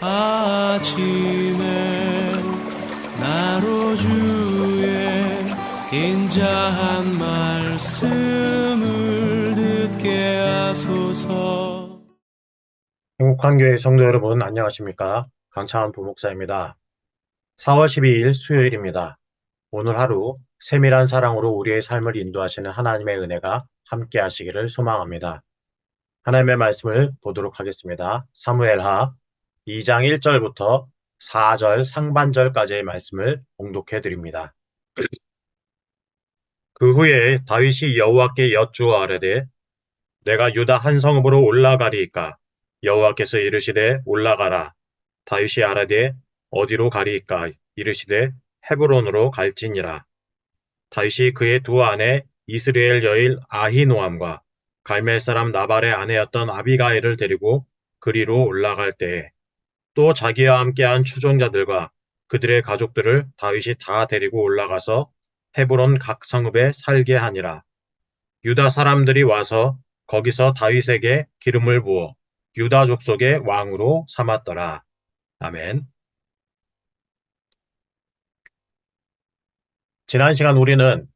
아침에 나로 주의 인자한 말씀을 듣게 하소서. 행복한 교회 성도 여러분 안녕하십니까? 강창환 부목사입니다. 4월 12일 수요일입니다. 오늘 하루 세밀한 사랑으로 우리의 삶을 인도하시는 하나님의 은혜가 함께 하시기를 소망합니다. 하나님의 말씀을 보도록 하겠습니다. 사무엘하 2장 1절부터 4절 상반절까지의 말씀을 봉독해 드립니다. 그 후에 다윗이 여호와께 여쭈어 아뢰되 내가 유다 한 성읍으로 올라가리이까? 여호와께서 이르시되 올라가라. 다윗이 아뢰되 어디로 가리이까? 이르시되 헤브론으로 갈지니라. 다윗이 그의 두 아내 이스라엘 여일 아히노암과 갈멜 사람 나발의 아내였던 아비가일을 데리고 그리로 올라갈 때에 또 자기와 함께한 추종자들과 그들의 가족들을 다윗이 다 데리고 올라가서 헤브론 각 성읍에 살게 하니라. 유다 사람들이 와서 거기서 다윗에게 기름을 부어 유다 족속의 왕으로 삼았더라. 아멘. 지난 시간 우리는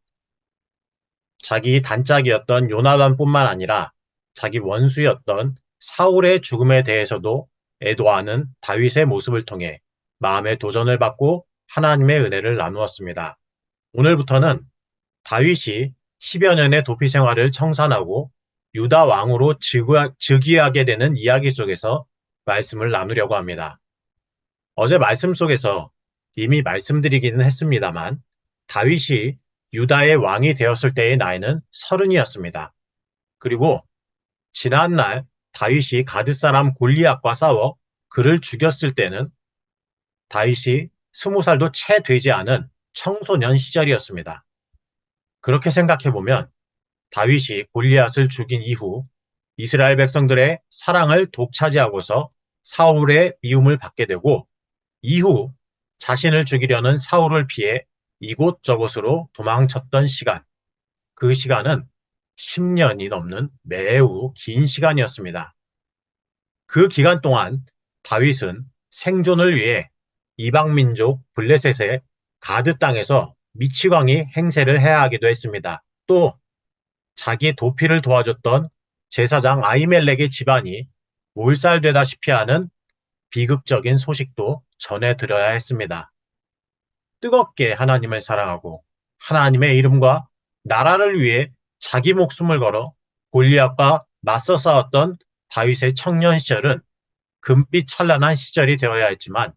자기 단짝이었던 요나단뿐만 아니라 자기 원수였던 사울의 죽음에 대해서도 애도하는 다윗의 모습을 통해 마음의 도전을 받고 하나님의 은혜를 나누었습니다. 오늘부터는 다윗이 10여 년의 도피 생활을 청산하고 유다 왕으로 즉위하게 되는 이야기 속에서 말씀을 나누려고 합니다. 어제 말씀 속에서 이미 말씀드리기는 했습니다만 다윗이 유다의 왕이 되었을 때의 나이는 서른이었습니다. 그리고 지난날 다윗이 가드 사람 골리앗과 싸워 그를 죽였을 때는 다윗이 스무 살도 채 되지 않은 청소년 시절이었습니다. 그렇게 생각해 보면 다윗이 골리앗을 죽인 이후 이스라엘 백성들의 사랑을 독차지하고서 사울의 미움을 받게 되고 이후 자신을 죽이려는 사울을 피해 이곳저곳으로 도망쳤던 시간. 그 시간은 10년이 넘는 매우 긴 시간이었습니다. 그 기간 동안 다윗은 생존을 위해 이방민족 블레셋의 가드 땅에서 미치광이 행세를 해야 하기도 했습니다. 또 자기 도피를 도와줬던 제사장 아이멜렉의 집안이 몰살되다시피 하는 비극적인 소식도 전해 들어야 했습니다. 뜨겁게 하나님을 사랑하고 하나님의 이름과 나라를 위해 자기 목숨을 걸어 골리앗과 맞서 싸웠던 다윗의 청년 시절은 금빛 찬란한 시절이 되어야 했지만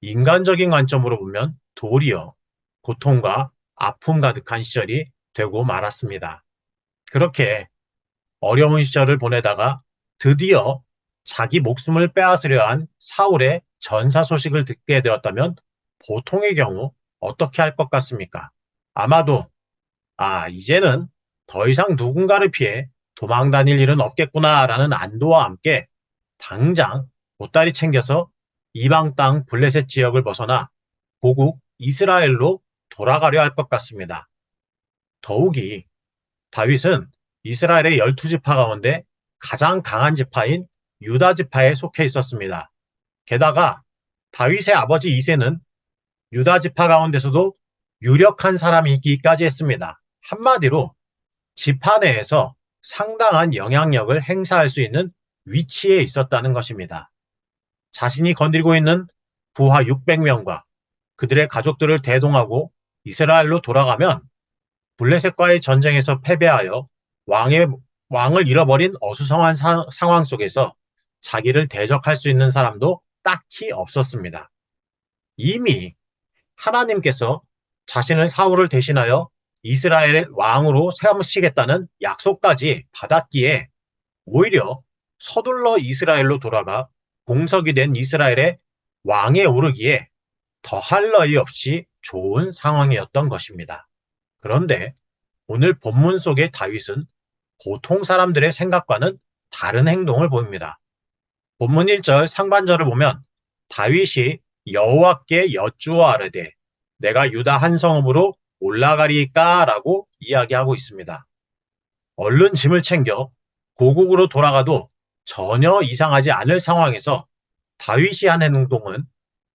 인간적인 관점으로 보면 도리어 고통과 아픔 가득한 시절이 되고 말았습니다. 그렇게 어려운 시절을 보내다가 드디어 자기 목숨을 빼앗으려 한 사울의 전사 소식을 듣게 되었다면 보통의 경우 어떻게 할 것 같습니까? 아마도 아 이제는 더 이상 누군가를 피해 도망 다닐 일은 없겠구나라는 안도와 함께 당장 보따리 챙겨서 이방 땅 블레셋 지역을 벗어나 고국 이스라엘로 돌아가려 할 것 같습니다. 더욱이 다윗은 이스라엘의 열두 지파 가운데 가장 강한 지파인 유다 지파에 속해 있었습니다. 게다가 다윗의 아버지 이세는 유다 지파 가운데서도 유력한 사람이기까지 했습니다. 한마디로 지파 내에서 상당한 영향력을 행사할 수 있는 위치에 있었다는 것입니다. 자신이 건드리고 있는 부하 600명과 그들의 가족들을 대동하고 이스라엘로 돌아가면 블레셋과의 전쟁에서 패배하여 왕의 왕을 잃어버린 어수성한 사, 상황 속에서 자기를 대적할 수 있는 사람도 딱히 없었습니다. 이미 하나님께서 자신을 사울을 대신하여 이스라엘의 왕으로 세우시겠다는 약속까지 받았기에 오히려 서둘러 이스라엘로 돌아가 공석이 된 이스라엘의 왕에 오르기에 더할 나위 없이 좋은 상황이었던 것입니다. 그런데 오늘 본문 속의 다윗은 보통 사람들의 생각과는 다른 행동을 보입니다. 본문 1절 상반절을 보면 다윗이 여호와께 여쭈어 아뢰되 내가 유다 한 성읍으로 올라가리까? 라고 이야기하고 있습니다. 얼른 짐을 챙겨 고국으로 돌아가도 전혀 이상하지 않을 상황에서 다윗이 한 행동은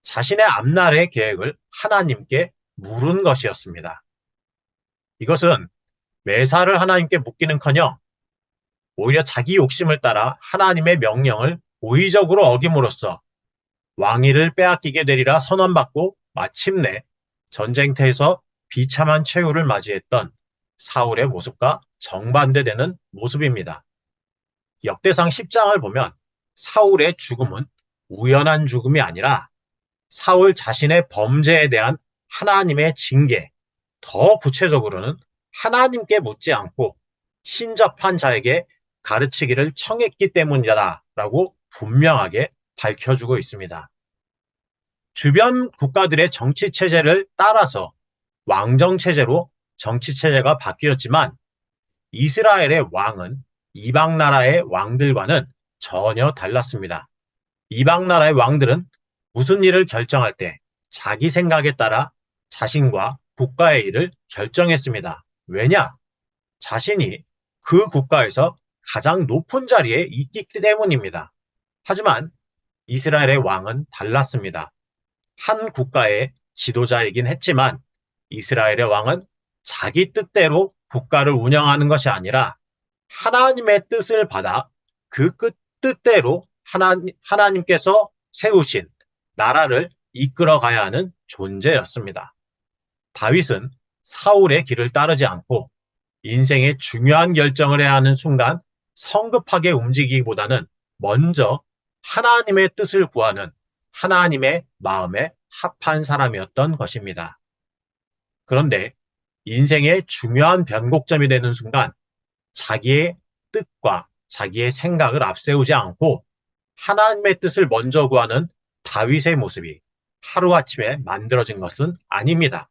자신의 앞날의 계획을 하나님께 물은 것이었습니다. 이것은 매사를 하나님께 묻기는커녕 오히려 자기 욕심을 따라 하나님의 명령을 고의적으로 어김으로써 왕위를 빼앗기게 되리라 선언받고 마침내 전쟁터에서 비참한 최후를 맞이했던 사울의 모습과 정반대되는 모습입니다. 역대상 10장을 보면 사울의 죽음은 우연한 죽음이 아니라 사울 자신의 범죄에 대한 하나님의 징계, 더 구체적으로는 하나님께 묻지 않고 신접한 자에게 가르치기를 청했기 때문이다라고 분명하게 밝혀주고 있습니다. 주변 국가들의 정치 체제를 따라서 왕정 체제로 정치 체제가 바뀌었지만 이스라엘의 왕은 이방 나라의 왕들과는 전혀 달랐습니다. 이방 나라의 왕들은 무슨 일을 결정할 때 자기 생각에 따라 자신과 국가의 일을 결정했습니다. 왜냐? 자신이 그 국가에서 가장 높은 자리에 있기 때문입니다. 하지만 이스라엘의 왕은 달랐습니다. 한 국가의 지도자이긴 했지만 이스라엘의 왕은 자기 뜻대로 국가를 운영하는 것이 아니라 하나님의 뜻을 받아 그 뜻대로 하나님, 하나님께서 세우신 나라를 이끌어 가야 하는 존재였습니다. 다윗은 사울의 길을 따르지 않고 인생의 중요한 결정을 해야 하는 순간 성급하게 움직이기보다는 먼저 하나님의 뜻을 구하는 하나님의 마음에 합한 사람이었던 것입니다. 그런데 인생의 중요한 변곡점이 되는 순간 자기의 뜻과 자기의 생각을 앞세우지 않고 하나님의 뜻을 먼저 구하는 다윗의 모습이 하루아침에 만들어진 것은 아닙니다.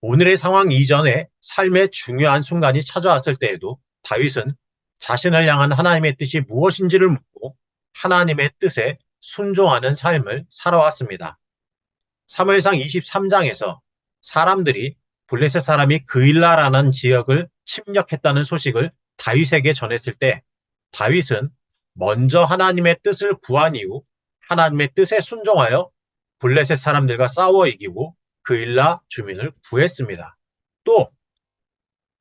오늘의 상황 이전에 삶의 중요한 순간이 찾아왔을 때에도 다윗은 자신을 향한 하나님의 뜻이 무엇인지를 묻고 하나님의 뜻에 순종하는 삶을 살아왔습니다. 사무엘상 23장에서 사람들이 블레셋 사람이 그일라라는 지역을 침략했다는 소식을 다윗에게 전했을 때 다윗은 먼저 하나님의 뜻을 구한 이후 하나님의 뜻에 순종하여 블레셋 사람들과 싸워 이기고 그일라 주민을 구했습니다. 또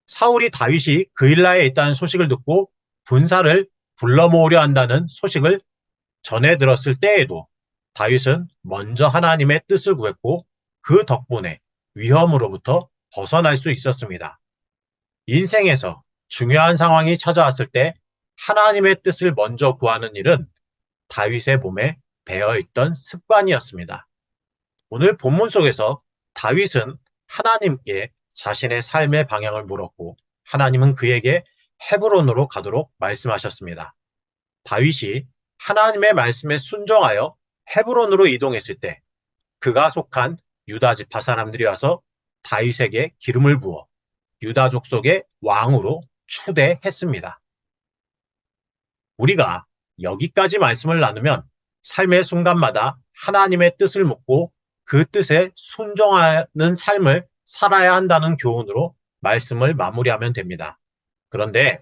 사울이 다윗이 그일라에 있다는 소식을 듣고 군사를 불러 모으려 한다는 소식을 전해 들었을 때에도 다윗은 먼저 하나님의 뜻을 구했고 그 덕분에 위험으로부터 벗어날 수 있었습니다. 인생에서 중요한 상황이 찾아왔을 때 하나님의 뜻을 먼저 구하는 일은 다윗의 몸에 배어 있던 습관이었습니다. 오늘 본문 속에서 다윗은 하나님께 자신의 삶의 방향을 물었고 하나님은 그에게 헤브론으로 가도록 말씀하셨습니다. 다윗이 하나님의 말씀에 순종하여 헤브론으로 이동했을 때 그가 속한 유다 지파 사람들이 와서 다윗에게 기름을 부어 유다 족속의 왕으로 추대했습니다. 우리가 여기까지 말씀을 나누면 삶의 순간마다 하나님의 뜻을 묻고 그 뜻에 순종하는 삶을 살아야 한다는 교훈으로 말씀을 마무리하면 됩니다. 그런데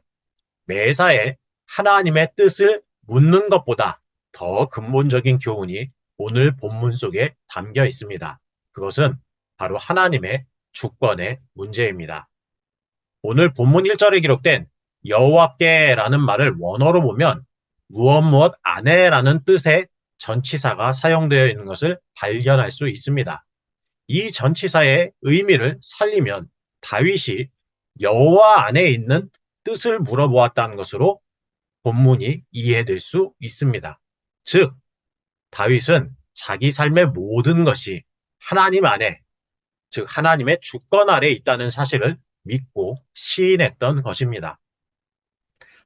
매사에 하나님의 뜻을 묻는 것보다 더 근본적인 교훈이 오늘 본문 속에 담겨 있습니다. 그것은 바로 하나님의 주권의 문제입니다. 오늘 본문 1절에 기록된 여호와께라는 말을 원어로 보면 무엇 무엇 안에라는 뜻의 전치사가 사용되어 있는 것을 발견할 수 있습니다. 이 전치사의 의미를 살리면 다윗이 여호와 안에 있는 뜻을 물어보았다는 것으로 본문이 이해될 수 있습니다. 즉, 다윗은 자기 삶의 모든 것이 하나님 안에, 즉 하나님의 주권 아래 있다는 사실을 믿고 시인했던 것입니다.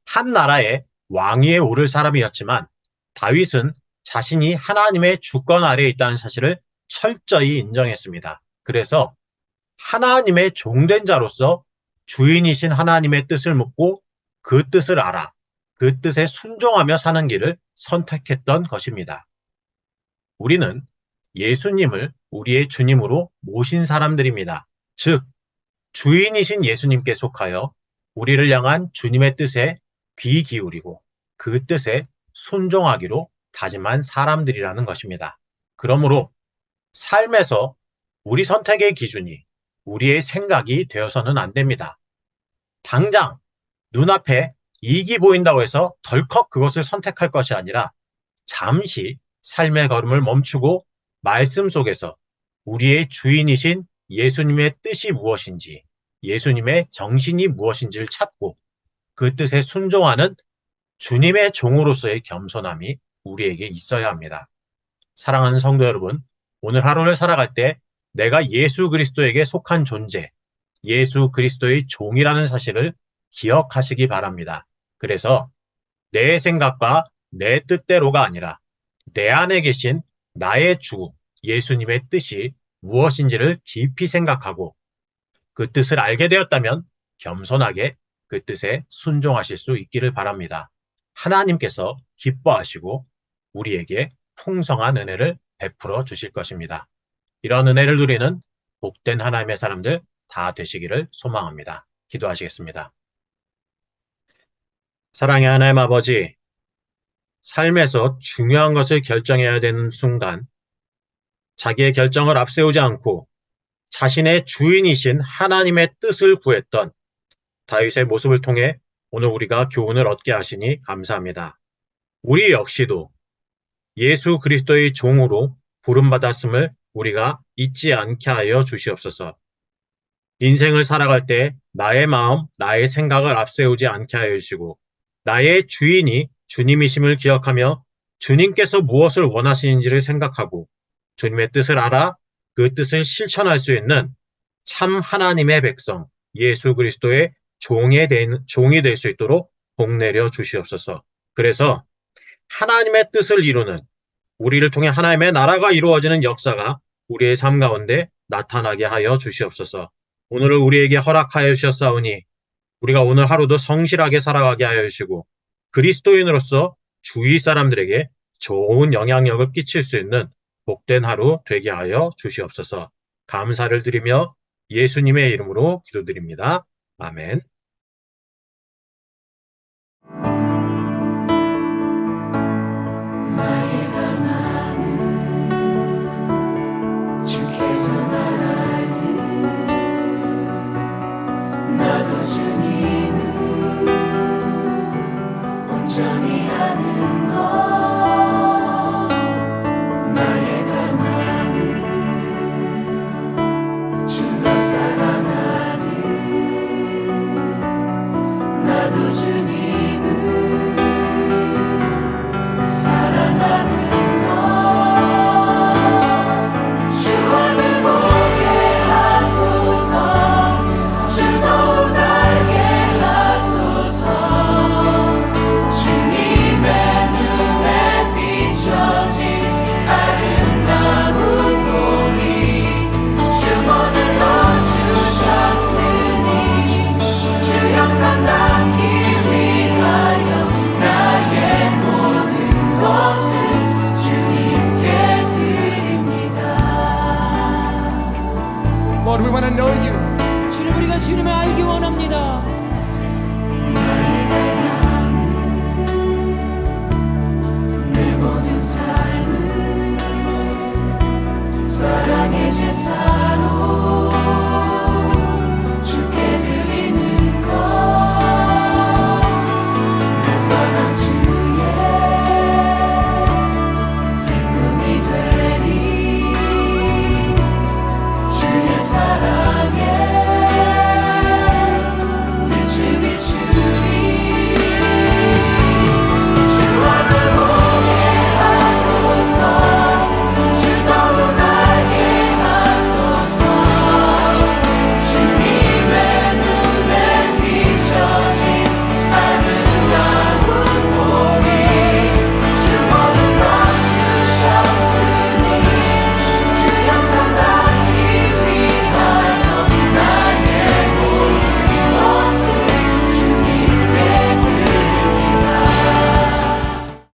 한 나라의 왕위에 오를 사람이었지만 다윗은 자신이 하나님의 주권 아래 있다는 사실을 철저히 인정했습니다. 그래서 하나님의 종된 자로서 주인이신 하나님의 뜻을 묻고 그 뜻을 알아 그 뜻에 순종하며 사는 길을 선택했던 것입니다. 우리는 예수님을 우리의 주님으로 모신 사람들입니다. 즉, 주인이신 예수님께 속하여 우리를 향한 주님의 뜻에 귀 기울이고 그 뜻에 순종하기로 다짐한 사람들이라는 것입니다. 그러므로 삶에서 우리 선택의 기준이 우리의 생각이 되어서는 안 됩니다. 당장 눈앞에 이익이 보인다고 해서 덜컥 그것을 선택할 것이 아니라 잠시 삶의 걸음을 멈추고 말씀 속에서 우리의 주인이신 예수님의 뜻이 무엇인지, 예수님의 정신이 무엇인지를 찾고 그 뜻에 순종하는 주님의 종으로서의 겸손함이 우리에게 있어야 합니다. 사랑하는 성도 여러분, 오늘 하루를 살아갈 때 내가 예수 그리스도에게 속한 존재, 예수 그리스도의 종이라는 사실을 기억하시기 바랍니다. 그래서 내 생각과 내 뜻대로가 아니라 내 안에 계신 나의 주, 예수님의 뜻이 무엇인지를 깊이 생각하고 그 뜻을 알게 되었다면 겸손하게 그 뜻에 순종하실 수 있기를 바랍니다. 하나님께서 기뻐하시고 우리에게 풍성한 은혜를 베풀어 주실 것입니다. 이런 은혜를 누리는 복된 하나님의 사람들 다 되시기를 소망합니다. 기도하시겠습니다. 사랑의 하나님 아버지, 삶에서 중요한 것을 결정해야 되는 순간, 자기의 결정을 앞세우지 않고 자신의 주인이신 하나님의 뜻을 구했던 다윗의 모습을 통해 오늘 우리가 교훈을 얻게 하시니 감사합니다. 우리 역시도 예수 그리스도의 종으로 부름받았음을 우리가 잊지 않게 하여 주시옵소서. 인생을 살아갈 때 나의 마음, 나의 생각을 앞세우지 않게 하여 주시고 나의 주인이 주님이심을 기억하며 주님께서 무엇을 원하시는지를 생각하고 주님의 뜻을 알아 그 뜻을 실천할 수 있는 참 하나님의 백성 예수 그리스도의 종이 된, 종이 될 수 있도록 복 내려 주시옵소서. 그래서 하나님의 뜻을 이루는 우리를 통해 하나님의 나라가 이루어지는 역사가 우리의 삶 가운데 나타나게 하여 주시옵소서. 오늘을 우리에게 허락하여 주셨사오니 우리가 오늘 하루도 성실하게 살아가게 하여 주시고 그리스도인으로서 주위 사람들에게 좋은 영향력을 끼칠 수 있는 복된 하루 되게 하여 주시옵소서. 감사를 드리며 예수님의 이름으로 기도드립니다. 아멘.